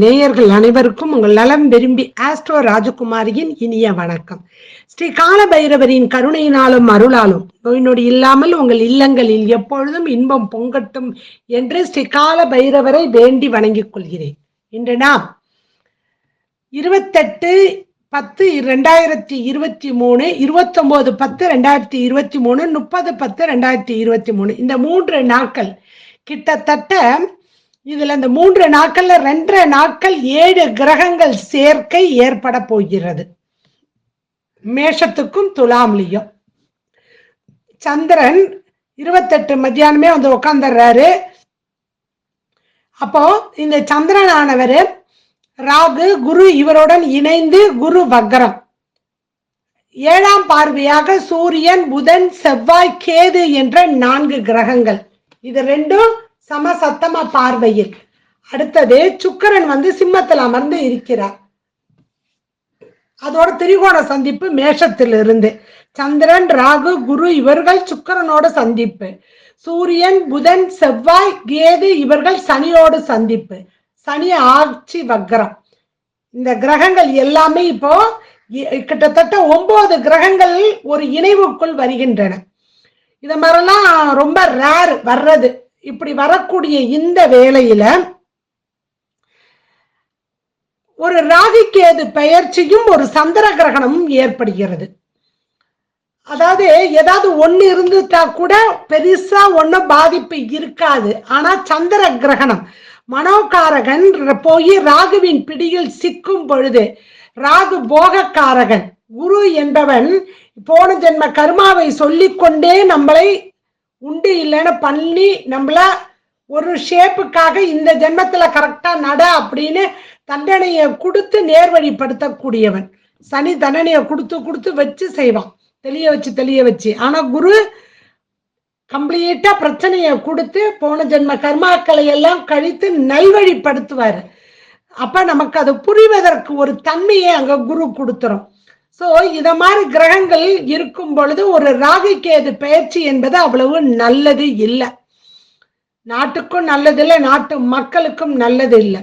நேயர்கள் அனைவருக்கும் உங்கள் நலம் விரும்பி ஆஸ்ட்ரோ ராஜகுமாரியின் இனிய வணக்கம். ஸ்ரீ கால பைரவரின் கருணையினாலும் அருளாலும் நோய் நொடி இல்லாமல் உங்கள் இல்லங்களில் எப்பொழுதும் இன்பம் பொங்கட்டும் என்று ஸ்ரீ கால பைரவரை வேண்டி வணங்கிக் கொள்கிறேன். இன்று நாம் இருபத்தெட்டு பத்து ரெண்டாயிரத்தி இருபத்தி மூணு இருபத்தொம்போது பத்து ரெண்டாயிரத்தி இருபத்தி மூணு முப்பது பத்து ரெண்டாயிரத்தி இருபத்தி மூணு. இந்த மூன்று நாட்கள் கிட்டத்தட்ட இதுல இந்த மூன்று நாட்கள்ல ரெண்டரை நாட்கள் ஏழு கிரகங்கள் சேர்க்கை ஏற்பட போகிறது. மேஷத்துக்கும் துலாம்லையும் சந்திரன் இருபத்தெட்டு மத்தியானமே வந்து உட்காந்துடுறாரு அப்போ இந்த சந்திரனானவர் ராகு குரு இவருடன் இணைந்து குரு வக்ரம். ஏழாம் பார்வையாக சூரியன் புதன் செவ்வாய் கேது என்ற நான்கு கிரகங்கள். இது ரெண்டும் சமசத்தம பார்வையில். அடுத்தது சுக்கரன் வந்து சிம்மத்தில் அமர்ந்து இருக்கிறார். அதோட திரிகோண சந்திப்பு மேஷத்திலிருந்து. சந்திரன் ராகு குரு இவர்கள் சுக்கரனோட சந்திப்பு. சூரியன் புதன் செவ்வாய் கேது இவர்கள் சனியோடு சந்திப்பு. சனி ஆட்சி வக்ரம். இந்த கிரகங்கள் எல்லாமே இப்போ கிட்டத்தட்ட ஒன்பது கிரகங்கள் ஒரு இணைவுக்குள் வருகின்றன. இத மாதிரிலாம் ரொம்ப ரேர் வர்றது. இப்படி வரக்கூடிய இந்த வேளையில ஒரு ராகிக்கேது பெயர்ச்சியும் ஒரு சந்திர கிரகணமும் ஏற்படுகிறது. அதாவது ஏதாவது ஒண்ணு இருந்துட்டா கூட பெருசா ஒண்ணும் பாதிப்பு இருக்காது. ஆனா சந்திர கிரகணம் மனோகாரகன் போய் ராகுவின் பிடியில் சிக்கும் பொழுது ராகு போகக்காரகன் குரு என்பவன் போன ஜென்ம கர்மாவை சொல்லிக்கொண்டே நம்மளை உண்டு இல்லைன்னு பண்ணி நம்மள ஒரு ஷேப்புக்காக இந்த ஜென்மத்துல கரெக்டா நட அப்படின்னு தண்டனையை கொடுத்து நேர்வழிப்படுத்தக்கூடியவன். சனி தண்டனையை கொடுத்து கொடுத்து வச்சு செய்வான். தெளிய வச்சு தெளிய வச்சு. ஆனா குரு கம்ப்ளீட்டா பிரச்சனையை கொடுத்து போன ஜென்ம கர்மாக்களை எல்லாம் கழித்து நல்வழிப்படுத்துவார். அப்ப நமக்கு அது புரிவதற்கு ஒரு தன்மையை அங்க குரு கொடுத்துரும். சோ இத மாதிரி கிரகங்கள் இருக்கும் பொழுது ஒரு ராகுகேது பயிற்சி என்பது அவ்வளவு நல்லது இல்லை. நாட்டுக்கும் நல்லது இல்லை நாட்டு மக்களுக்கும் நல்லது இல்லை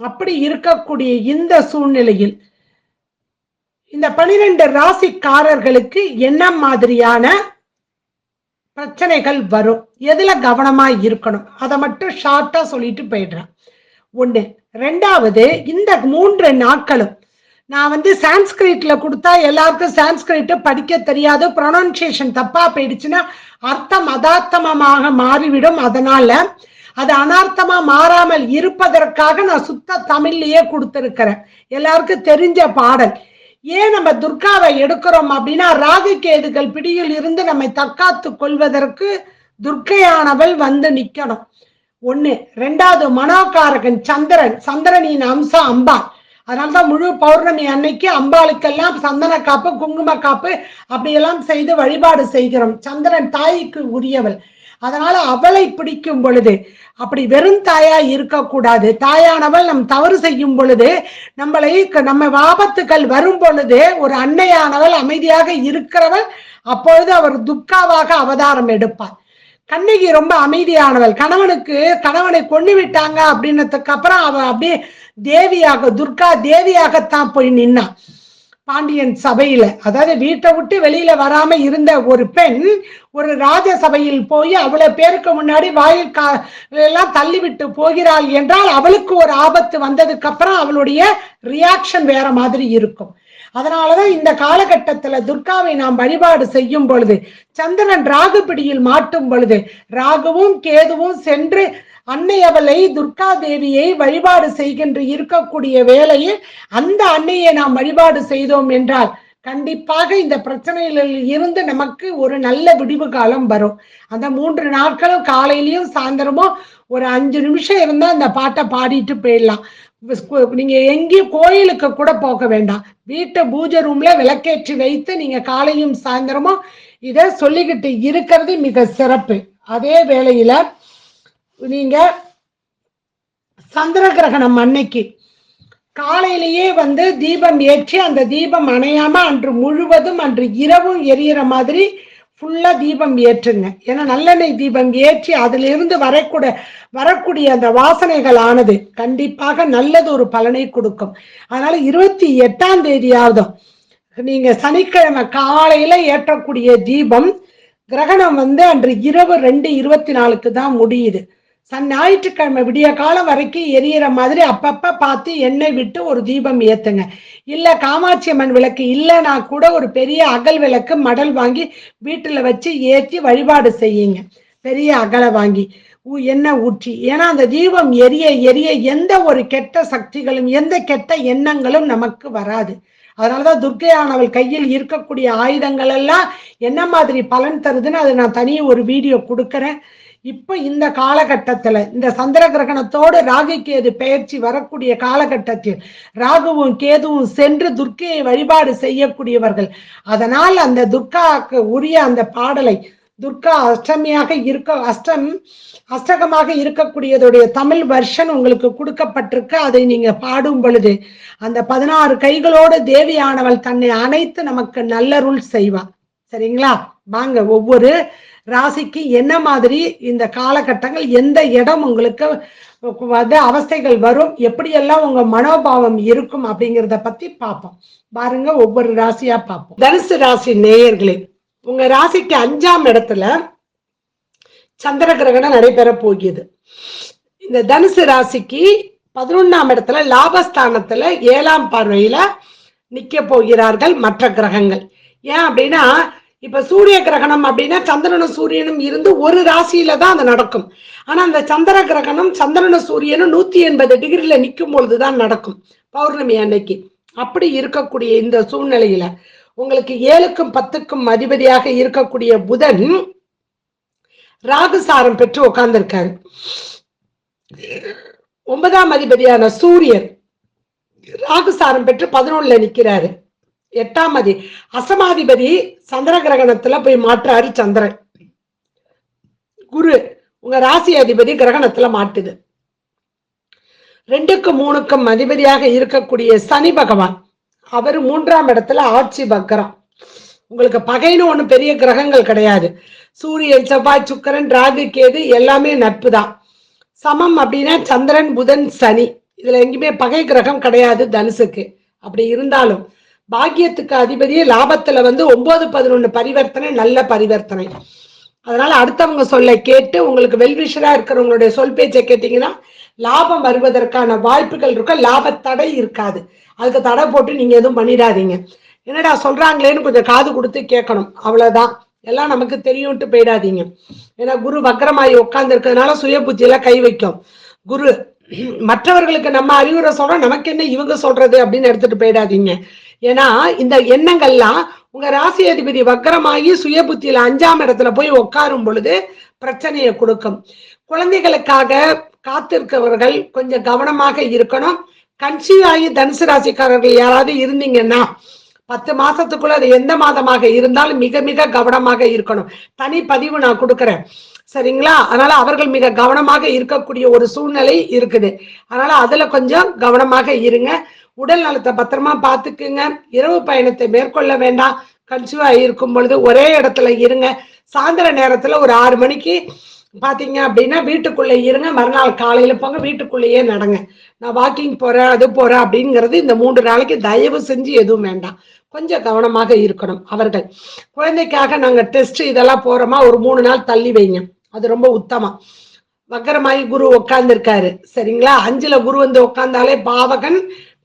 அப்படி இருக்கக்கூடிய இந்த சூழ்நிலையில் இந்த பனிரெண்டு ராசிக்காரர்களுக்கு என்ன மாதிரியான பிரச்சனைகள் வரும். எதுல கவனமா இருக்கணும்? அதை மட்டும் ஷார்ட்டா சொல்லிட்டு போயிடுறேன். ஒண்ணு. ரெண்டாவது இந்த மூன்று நாட்களும் நான் வந்து சான்ஸ்கிரிட்ல கொடுத்தா எல்லாருக்கும் சான்ஸ்கிரிட் படிக்க தெரியாது. ப்ரொனன்சியேஷன் தப்பா போயிடுச்சுன்னா அர்த்தம் அதார்த்தமமாக மாறிவிடும். அதனால அது அனார்த்தமா மாறாமல் இருப்பதற்காக நான் சுத்த தமிழ்லயே கொடுத்திருக்கிறேன். எல்லாருக்கும் தெரிஞ்ச பாடல். ஏன் நம்ம துர்காவை எடுக்கிறோம் அப்படின்னா ராகு கேதுகள் பிடியில் இருந்து நம்மை தற்காத்து கொள்வதற்கு துர்க்கையானவள் வந்து நிக்கணும். ஒண்ணு. ரெண்டாவது மனோகாரகன் சந்திரன். சந்திரனின் அம்சம் அம்பாள் அதனாலதான் முழு பௌர்ணமி அன்னைக்கு அம்பாளுக்கெல்லாம் சந்தன காப்பு குங்கும காப்பு அப்படியெல்லாம் செய்து வழிபாடு செய்கிறோம். சந்திரன் தாய்க்கு உரியவள். அதனால அவளை பிடிக்கும் பொழுது அப்படி வெறும் தாயா இருக்கக்கூடாது. தாயானவள் நம் தவறு செய்யும் பொழுது நம்மளை க- நம்ம ஆபத்துக்கள் வரும் பொழுது ஒரு அன்னையானவள் அமைதியாக இருக்கிறவள் அப்பொழுது அவர் துக்காவாக அவதாரம் எடுப்பார். கண்ணகி ரொம்ப அமைதியானவள். கணவனுக்கு கணவனை கொண்டு விட்டாங்க அப்படின்னதுக்கு அப்புறம் அவ அப்படியே தேவியாக துர்கா தேவியாகத்தான் போய் நின்னான். பாண்டியன் சபையில அதாவது வீட்டை விட்டு வெளியில வராம இருந்த ஒரு பெண் ஒரு ராஜ சபையில் போய் அவ்வளவு பேருக்கு முன்னாடி வாயில் கா எல்லாம் தள்ளிவிட்டு போகிறாள் என்றால் அவளுக்கு ஒரு ஆபத்து வந்ததுக்கு அப்புறம் அவளுடைய ரியாக்ஷன் வேற மாதிரி இருக்கும். அதனாலதான் இந்த காலகட்டத்துல துர்காவை நாம் வழிபாடு செய்யும் பொழுது சந்திரன் ராகு பிடியில் மாட்டும் பொழுது ராகுவும் கேதுவும் சென்று அன்னை அவளை துர்கா தேவியை வழிபாடு செய்கின்ற இருக்கக்கூடிய வேளையில் அந்த அன்னையை நாம் வழிபாடு செய்தோம் என்றால் கண்டிப்பாக இந்த பிரச்சனைகளில் இருந்து நமக்கு ஒரு நல்ல விடிவு காலம் வரும். அந்த மூன்று நாட்களும் காலையிலயும் சாயந்தரமும் ஒரு அஞ்சு நிமிஷம் இருந்தா அந்த பாட்டை பாடிட்டு போயிடலாம். நீங்க எங்கேயும் கோயிலுக்கு கூட போக வேண்டாம். வீட்டு பூஜை ரூம்ல விளக்கேற்றி வைத்து நீங்க காலையும் சாயந்தரமும் இத சொல்லிக்கிட்டு இருக்கிறது மிக சிறப்பு. அதே வேளையில நீங்க சந்திர கிரகணம் அன்னைக்கு காலையிலேயே வந்து தீபம் ஏற்றி அந்த தீபம் அணையாம அன்று முழுவதும் அன்று இரவும் எரியற மாதிரி ஃபுல்லா தீபம் ஏற்றுங்க. ஏன்னா நல்லெண்ணெய் தீபம் ஏற்றி அதிலிருந்து வரக்கூட வரக்கூடிய அந்த வாசனைகள் ஆனது கண்டிப்பாக நல்லது ஒரு பலனை கொடுக்கும். அதனால இருபத்தி எட்டாம் தேதியாவதும் நீங்க சனிக்கிழமை காலையில ஏற்றக்கூடிய தீபம் கிரகணம் வந்து அன்று இரவு ரெண்டு இருபத்தி நாலுக்கு தான் முடியுது. சன் ஞாயிற்றுக்கிழமை விடிய காலம் வரைக்கும் எரியற மாதிரி அப்பப்ப பார்த்து எண்ணெய் விட்டு ஒரு தீபம் ஏத்துங்க. இல்ல காமாட்சி அம்மன் விளக்கு இல்லைனா கூட ஒரு பெரிய அகல் விளக்கு மடல் வாங்கி வீட்டுல வச்சு ஏற்றி வழிபாடு செய்யுங்க. பெரிய அகலை வாங்கி எண்ணெய் ஊற்றி. ஏன்னா அந்த தீபம் எரிய எரிய எந்த ஒரு கெட்ட சக்திகளும் எந்த கெட்ட எண்ணங்களும் நமக்கு வராது. அதனாலதான் துர்கையானவள் கையில் இருக்கக்கூடிய ஆயுதங்கள் எல்லாம் என்ன மாதிரி பலன் தருதுன்னு அதை நான் தனியே ஒரு வீடியோ கொடுக்குறேன். இப்ப இந்த காலகட்டத்துல இந்த சந்திர கிரகணத்தோடு ராகு கேது பெயர்ச்சி வரக்கூடிய காலகட்டத்தில் ராகுவும் கேதுவும் சென்று துர்க்கையை வழிபாடு செய்யக்கூடியவர்கள். அதனால் அந்த துர்காக்கு உரிய அந்த பாடலை துர்கா அஷ்டமியாக இருக்க அஷ்டம் அஷ்டகமாக இருக்கக்கூடியதுடைய தமிழ் வெர்ஷன் உங்களுக்கு கொடுக்கப்பட்டிருக்கு. அதை நீங்க பாடும் பொழுது அந்த பதினாறு கைகளோடு தேவியானவள் தன்னை அணைத்து நமக்கு நல்லருள் செய்வா. சரிங்களா? வாங்க ஒவ்வொரு ராசிக்கு என்ன மாதிரி இந்த காலகட்டங்கள் எந்த இடம் உங்களுக்கு வந்து அவஸ்தைகள் வரும் எப்படியெல்லாம் உங்க மனோபாவம் இருக்கும் அப்படிங்கிறத பத்தி பார்ப்போம். பாருங்க ஒவ்வொரு ராசியா பார்ப்போம். தனுசு ராசி நேயர்களே உங்க ராசிக்கு அஞ்சாம் இடத்துல சந்திர கிரகணம் நடைபெற போகிறது. இந்த தனுசு ராசிக்கு பதினொன்னாம் இடத்துல லாபஸ்தானத்துல ஏழாம் பார்வையில நிக்க போகிறார்கள் மற்ற கிரகங்கள். ஏன் அப்படின்னா இப்ப சூரிய கிரகணம் அப்படின்னா சந்திரனும் சூரியனும் இருந்து ஒரு ராசியில தான் அது நடக்கும். ஆனா அந்த சந்திர கிரகணம் சந்திரனும் சூரியனும் நூத்தி எண்பது டிகிரில நிற்கும் பொழுதுதான் நடக்கும். பௌர்ணமி அன்னைக்கு. அப்படி இருக்கக்கூடிய இந்த சூழ்நிலையில உங்களுக்கு ஏழுக்கும் பத்துக்கும் அதிபதியாக இருக்கக்கூடிய புதன் ராகுசாரம் பெற்று உட்கார்ந்திருக்காரு. ஒன்பதாம் அதிபதியான சூரியன் ராகுசாரம் பெற்று பதினொன்னுல நிக்கிறாரு. எட்டாம் அதி அசமாதிபதி சந்திர கிரகணத்துல போய் மாற்றாரு சந்திரன். குரு உங்க ராசி அதிபதி கிரகணத்துல மாட்டுது. ரெண்டுக்கும் மூணுக்கும் அதிபதியாக இருக்கக்கூடிய சனி பகவான் அவர் மூன்றாம் இடத்துல ஆட்சி பக்கரம் உங்களுக்கு பகைன்னு ஒண்ணு பெரிய கிரகங்கள் கிடையாது. சூரியன் செவ்வாய் சுக்கரன் ராகு கேது எல்லாமே நட்பு தான் சமம் அப்படின்னா சந்திரன் புதன் சனி. இதுல எங்கேயுமே பகை கிரகம் கிடையாது தனுசுக்கு. அப்படி இருந்தாலும் பாக்கியத்துக்கு அதிபதியே லாபத்துல வந்து ஒன்பது பதினொன்னு பரிவர்த்தனை நல்ல பரிவர்த்தனை. அதனால அடுத்தவங்க சொல்ல கேட்டு உங்களுக்கு வெல்விஷரா இருக்கிறவங்களுடைய சொல் பேச்சை கேட்டீங்கன்னா லாபம் வருவதற்கான வாய்ப்புகள் இருக்கும் லாப தடை இருக்காது. அதுக்கு தடை போட்டு நீங்க எதுவும் பண்ணிடாதீங்க. என்னடா சொல்றாங்களேன்னு கொஞ்சம் காது கொடுத்து கேட்கணும். அவ்வளவுதான். எல்லாம் நமக்கு தெரியும்ட்டு போயிடாதீங்க. ஏன்னா குரு வக்கரமாயி உட்கார்ந்து இருக்கிறதுனால சுய புத்தியில கை வைக்கும். குரு மற்றவர்களுக்கு நம்ம அறிவுரை சொல்றோம் நமக்கு என்ன இவங்க சொல்றது அப்படின்னு எடுத்துட்டு போயிடாதீங்க. ஏன்னா இந்த எண்ணங்கள்லாம் உங்க ராசி அதிபதி வக்கரமாகி சுய புத்தியில அஞ்சாம் இடத்துல போய் உட்காரும் பொழுது பிரச்சனையை கொடுக்கும். குழந்தைகளுக்காக காத்திருக்கிறவர்கள் கொஞ்சம் கவனமாக இருக்கணும். கன்சீவ் ஆகி தனுசு ராசிக்காரர்கள் யாராவது இருந்தீங்கன்னா பத்து மாசத்துக்குள்ள அது எந்த மாதமாக இருந்தாலும் மிக மிக கவனமாக இருக்கணும். தனி பதிவு நான் கொடுக்குறேன். சரிங்களா? அதனால அவர்கள் மிக கவனமாக இருக்கக்கூடிய ஒரு சூழ்நிலை இருக்குது. அதனால அதுல கொஞ்சம் கவனமாக இருங்க. உடல் நலத்தை பத்திரமா பார்த்துக்குங்க. இரவு பயணத்தை மேற்கொள்ள வேண்டாம். கன்சீவா இருக்கும் பொழுது ஒரே இடத்துல இருங்க. சாயந்தர நேரத்துல ஒரு ஆறு மணிக்கு பாத்தீங்க அப்படின்னா வீட்டுக்குள்ள இருங்க. மறுநாள் காலையில போங்க வீட்டுக்குள்ளேயே நடங்க. நான் வாக்கிங் போறேன் அது போறேன் அப்படிங்கிறது இந்த மூன்று நாளைக்கு தயவு செஞ்சு எதுவும் வேண்டாம். கொஞ்சம் கவனமாக இருக்கணும் அவர்கள். குழந்தைக்காக நாங்க டெஸ்ட் இதெல்லாம் போறோமா? ஒரு மூணு நாள் தள்ளி வைங்க. அது ரொம்ப உத்தமம் வக்கரமாயி குரு உட்காந்துருக்காரு சரிங்களா? அஞ்சுல குரு வந்து உட்கார்ந்தாலே பாவகன்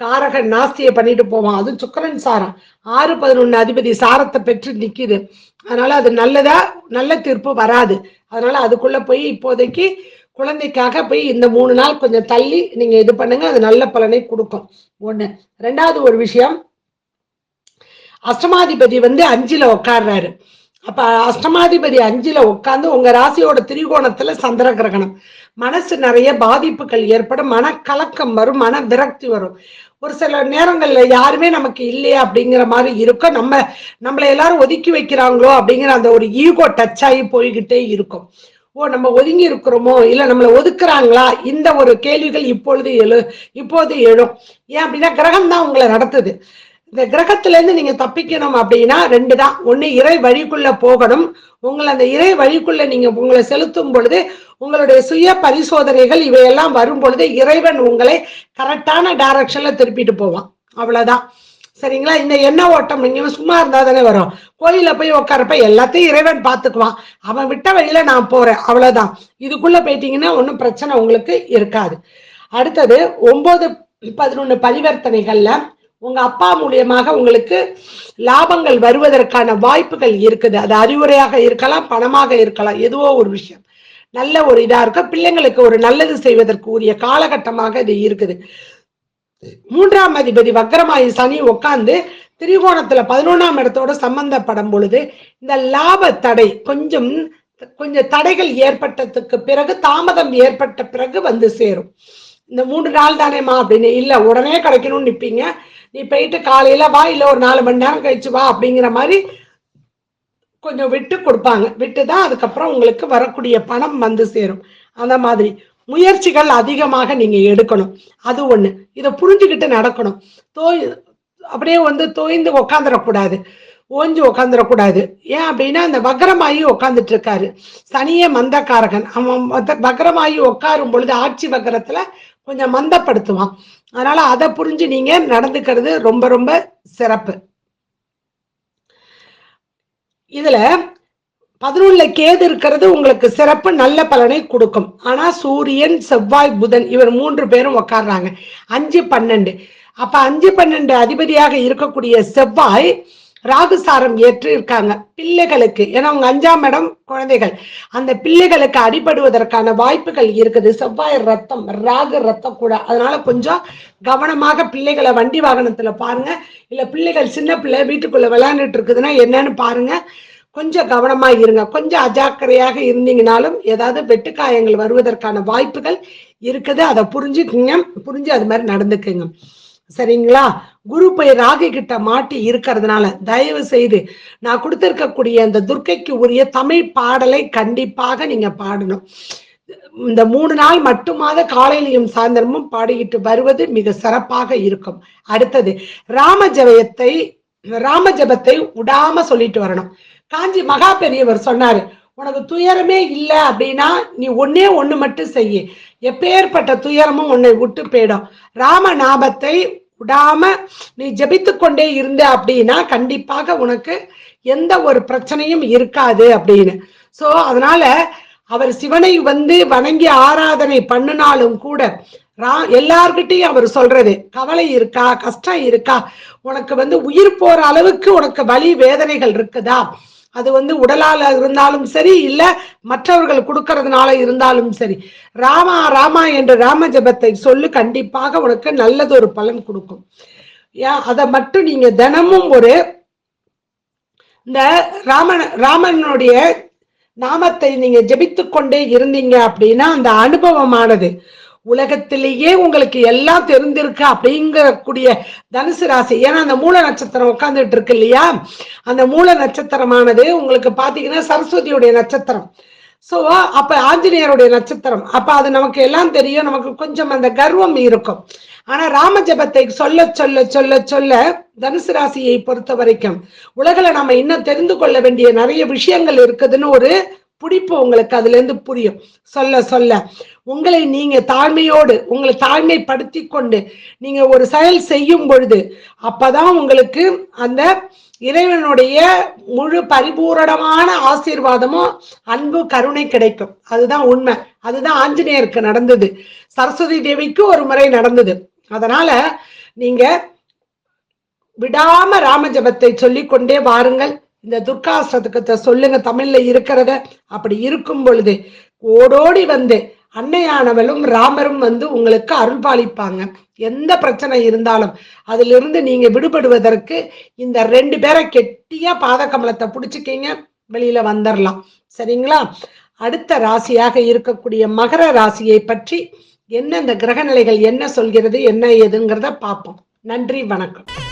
காரகன் நாஸ்தியை பண்ணிட்டு போவான். அது சுக்கரன் சாரம். ஆறு பதினொன்னு அதிபதி சாரத்தை பெற்று நிக்குது. அதனால அது நல்லதா நல்ல தீர்ப்பு வராது. அதனால அதுக்குள்ள போய் இப்போதைக்கு குழந்தைக்காக போய் இந்த மூணு நாள் கொஞ்சம் தள்ளி நீங்க இது பண்ணுங்க அது நல்ல பலனை கொடுக்கும். ஒண்ணு. ரெண்டாவது ஒரு விஷயம் அஷ்டமாதிபதி வந்து அஞ்சுல உட்கார்றாரு அப்ப அஷ்டமாதிபதி அஞ்சுல உட்கார்ந்து உங்க ராசியோட திரிகோணத்துல சந்திர கிரகணம். மனசு நிறைய பாதிப்புகள் ஏற்படும் மனக்கலக்கம் வரும் மன விரக்தி வரும். ஒரு சில நேரங்கள்ல யாருமே நமக்கு இல்லையா அப்படிங்கிற மாதிரி இருக்கும் நம்ம நம்மளை எல்லாரும் ஒதுக்கி வைக்கிறாங்களோ அப்படிங்கிற அந்த ஒரு ஈகோ டச் ஆகி போய்கிட்டே இருக்கும். ஓ நம்ம ஒதுங்கி இருக்கிறோமோ இல்ல நம்மளை ஒதுக்குறாங்களா? இந்த ஒரு கேள்விகள் இப்பொழுது எழு இப்போது எழும். ஏன் அப்படின்னா கிரகம் தான் உங்களை நடத்துது. இந்த கிரகத்துல இருந்து நீங்க தப்பிக்கணும் அப்படின்னா ரெண்டு தான். ஒண்ணு இறை வழிக்குள்ள போகணும். உங்களை அந்த இறை வழிக்குள்ள நீங்க உங்களை செலுத்தும் பொழுது உங்களுடைய சுய பரிசோதனைகள் இவையெல்லாம் வரும் பொழுது இறைவன் உங்களை கரெக்டான டைரக்ஷன்ல திருப்பிட்டு போவான். அவ்வளவுதான். சரிங்களா? இந்த எண்ண ஓட்டம் நீங்க சும்மா இருந்தா தானே வரும். கோயில போய் உட்காரப்ப எல்லாத்தையும் இறைவன் பார்த்துக்குவான். அவன் விட்ட வழியில நான் போறேன். அவ்வளவுதான். இதுக்குள்ள போயிட்டீங்கன்னா ஒன்றும் பிரச்சனை உங்களுக்கு இருக்காது. அடுத்தது ஒன்பது பதினொன்னு பரிவர்த்தனைகள்ல உங்க அப்பா மூலியமாக உங்களுக்கு லாபங்கள் வருவதற்கான வாய்ப்புகள் இருக்குது. அது அறிவுரையாக இருக்கலாம் பணமாக இருக்கலாம் எதுவோ ஒரு விஷயம். நல்ல ஒரு இதா இருக்கும். பிள்ளைங்களுக்கு ஒரு நல்லது செய்வதற்கு உரிய காலகட்டமாக இது இருக்குது. மூன்றாம் அதிபதி வக்கரமாயி சனி உட்கார்ந்து திரிகோணத்துல பதினொன்னாம் இடத்தோட சம்பந்தப்படும் பொழுது இந்த லாப தடை கொஞ்சம் கொஞ்சம் தடைகள் ஏற்பட்டதுக்கு பிறகு தாமதம் ஏற்பட்ட பிறகு வந்து சேரும். இந்த மூன்று நாள் தானேம்மா அப்படின்னு. இல்லை உடனே கிடைக்கணும்னு நிற்பீங்க நீ போயிட்டு காலையில வா இல்லை ஒரு நாலு மணி நேரம் கழிச்சு வா அப்படிங்கிற மாதிரி கொஞ்சம் விட்டு கொடுப்பாங்க. விட்டு தான் அதுக்கப்புறம் உங்களுக்கு வரக்கூடிய பணம் வந்து சேரும். அந்த மாதிரி முயற்சிகள் அதிகமாக நீங்க எடுக்கணும். அது ஒண்ணு. இதை புரிஞ்சுக்கிட்டு நடக்கணும். தோய் அப்படியே வந்து தோய்ந்து உக்காந்துடக்கூடாது ஓஞ்சி உக்காந்துடக்கூடாது ஏன் அப்படின்னா அந்த வக்ரமாயி உக்காந்துட்டு இருக்காரு. சனியே மந்தக்காரகன். அவன் மத்த- வக்ரமாயி உட்காரும் பொழுது ஆட்சி வக்கரத்துல கொஞ்சம் மந்தப்படுத்துவான். அதனால அதை புரிஞ்சு நீங்க நடந்துக்கிறது ரொம்ப ரொம்ப சிறப்பு. இதுல பதினொன்னுல கேது இருக்கிறது உங்களுக்கு சிறப்பு நல்ல பலனை கொடுக்கும். ஆனா சூரியன் செவ்வாய் புதன் இவர் மூன்று பேரும் உட்கார்றாங்க அஞ்சு பன்னெண்டு. அப்ப அஞ்சு பன்னெண்டு அதிபதியாக இருக்கக்கூடிய செவ்வாய் ராகுசாரம் ஏற்று இருக்காங்க. பிள்ளைகளுக்கு ஏன்னா அவங்க அஞ்சாம் இடம் குழந்தைகள். அந்த பிள்ளைகளுக்கு அடிபடுவதற்கான வாய்ப்புகள் இருக்குது. செவ்வாய் ரத்தம் ராகு ரத்தம் கூட. அதனால கொஞ்சம் கவனமாக பிள்ளைகளை வண்டி வாகனத்துல பாருங்க. இல்ல பிள்ளைகள் சின்ன பிள்ளை வீட்டுக்குள்ள விளையாண்டுட்டு இருக்குதுன்னா என்னன்னு பாருங்க. கொஞ்சம் கவனமா இருங்க. கொஞ்சம் அஜாக்கிரையாக இருந்தீங்கனாலும் ஏதாவது வெட்டுக்காயங்கள் வருவதற்கான வாய்ப்புகள் இருக்குது. அதை புரிஞ்சுக்குங்க. புரிஞ்சு அது மாதிரி நடந்துக்குங்க. சரிங்களா? குரு போய் ராகு கிட்ட மாட்டி இருக்கிறதுனால தயவு செய்து நான் கொடுத்திருக்கக்கூடிய அந்த துர்க்கைக்கு உரிய தமிழ் பாடலை கண்டிப்பாக நீங்க பாடணும். இந்த மூணு நாள் மட்டுமாத காலையிலையும் சாயந்தரமும் பாடிக்கிட்டு வருவது மிக சிறப்பாக இருக்கும். அடுத்தது ராம ஜெபத்தை ராம ஜெபத்தை விடாம சொல்லிட்டு வரணும். காஞ்சி மகா பெரியவர் சொன்னாரு உனக்கு துயரமே இல்லை அப்படின்னா நீ ஒன்னே ஒண்ணு மட்டும் செய்ய. எப்பேற்பட்ட துயரமும் உன்னை விட்டு போயிடும். ராம நாபத்தை விடாம நீ ஜபித்து கொண்டே இருந்த அப்படின்னா கண்டிப்பாக உனக்கு எந்த ஒரு பிரச்சனையும் இருக்காது அப்படின்னு. சோ அதனால அவர் சிவனை வந்து வணங்கி ஆராதனை பண்ணினாலும் கூட ரா எல்லார்கிட்டையும் அவர் சொல்றது கவலை இருக்கா கஷ்டம் இருக்கா உனக்கு வந்து உயிர் போற அளவுக்கு உனக்கு வலி வேதனைகள் இருக்குதா? அது வந்து உடலால இருந்தாலும் சரி இல்ல மற்றவர்கள் கொடுக்கறதுனால இருந்தாலும் சரி. ராமா ராமா என்ற ராம ஜெபத்தை சொல்லு கண்டிப்பாக உனக்கு நல்லது ஒரு பலன் கொடுக்கும். அதை மட்டும் நீங்க தினமும் ஒரு இந்த ராமன் ராமனுடைய நாமத்தை நீங்க ஜெபித்து கொண்டே இருந்தீங்க அப்படின்னா அந்த அனுபவமானது உலகத்திலேயே உங்களுக்கு எல்லாம் தெரிந்திருக்கு அப்படிங்கக்கூடிய தனுசு ராசி. ஏன்னா அந்த மூல நட்சத்திரம் உட்காந்துட்டு இருக்கு இல்லையா? அந்த மூல நட்சத்திரமானது உங்களுக்கு பாத்தீங்கன்னா சரஸ்வதியுடைய நட்சத்திரம். சோ அப்ப ஆஞ்சநேயருடைய நட்சத்திரம். அப்ப அது நமக்கு எல்லாம் தெரியும். நமக்கு கொஞ்சம் அந்த கர்வம் இருக்கும். ஆனா ராம ஜெபத்தை சொல்ல சொல்ல சொல்ல சொல்ல தனுசு ராசியை பொறுத்த வரைக்கும் உலகில நாம இன்னும் தெரிந்து கொள்ள வேண்டிய நிறைய விஷயங்கள் இருக்குதுன்னு ஒரு பிடிப்பு உங்களுக்கு அதுல இருந்து புரியும். சொல்ல சொல்ல. உங்களை நீங்க தாழ்மையோடு உங்களை தாழ்மைப்படுத்தி கொண்டு நீங்க ஒரு செயல் செய்யும் பொழுது அப்பதான் உங்களுக்கு அந்த இறைவனுடைய முழு பரிபூரணமான ஆசீர்வாதமும் அன்பு கருணை கிடைக்கும். அதுதான் உண்மை. அதுதான் ஆஞ்சநேயருக்கு நடந்தது. சரஸ்வதி தேவிக்கு ஒரு முறை நடந்தது. அதனால நீங்க விடாம ராம ஜபத்தை கொண்டே வாருங்கள். இந்த துர்காஷ்டத்துக்கத்தை சொல்லுங்க தமிழ்ல இருக்கிறத. அப்படி இருக்கும் பொழுது ஓடோடி வந்து அன்னையானவளும் ராமரும் வந்து உங்களுக்கு அருள்பாலிப்பாங்க எந்த பிரச்சனை இருந்தாலும் அதிலிருந்து நீங்க விடுபடுவதற்கு இந்த ரெண்டு பேரை கெட்டியா பாத கமலத்தை பிடிச்சிக்கிங்க. வெளியில வந்துடலாம் சரிங்களா? அடுத்த ராசியாக இருக்கக்கூடிய மகர ராசியை பற்றி என்ன இந்த கிரக நிலைகள் என்ன சொல்கிறது என்ன ஏதுங்கிறத பார்ப்போம். நன்றி வணக்கம்.